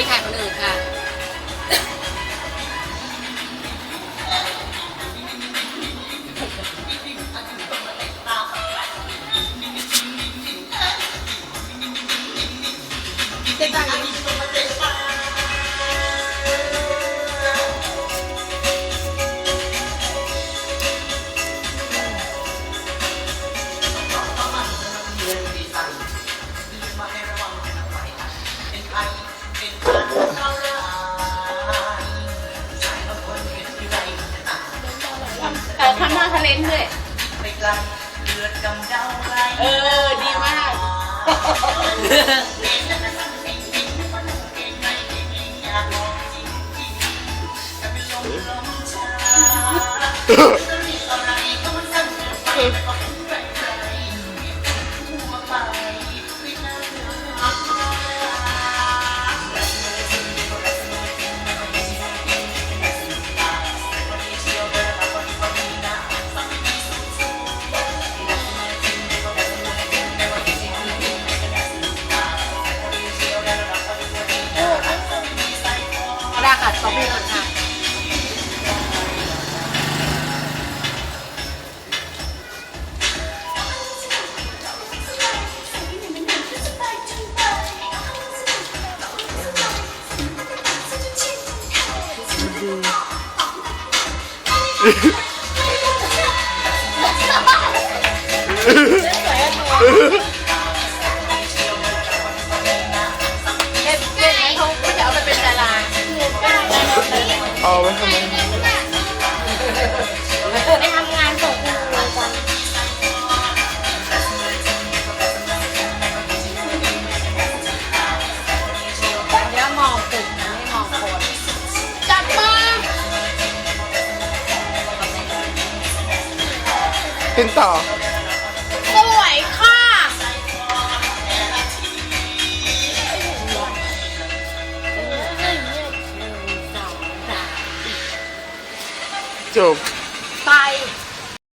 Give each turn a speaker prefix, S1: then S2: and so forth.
S1: ยถ่ายคนอื่นค่ะ
S2: เต้
S1: อทำหน้าทะเลนด้วย
S2: เออ ดีมาก
S1: ได้ค่ะสองเพลงก่อ น ไว้
S3: ทำไม
S1: ไปทำงานส่งคุณครูกันเดี๋ยวมองตึกนะไม่มองคนจับมา
S3: เต้นต่อ จบ ไป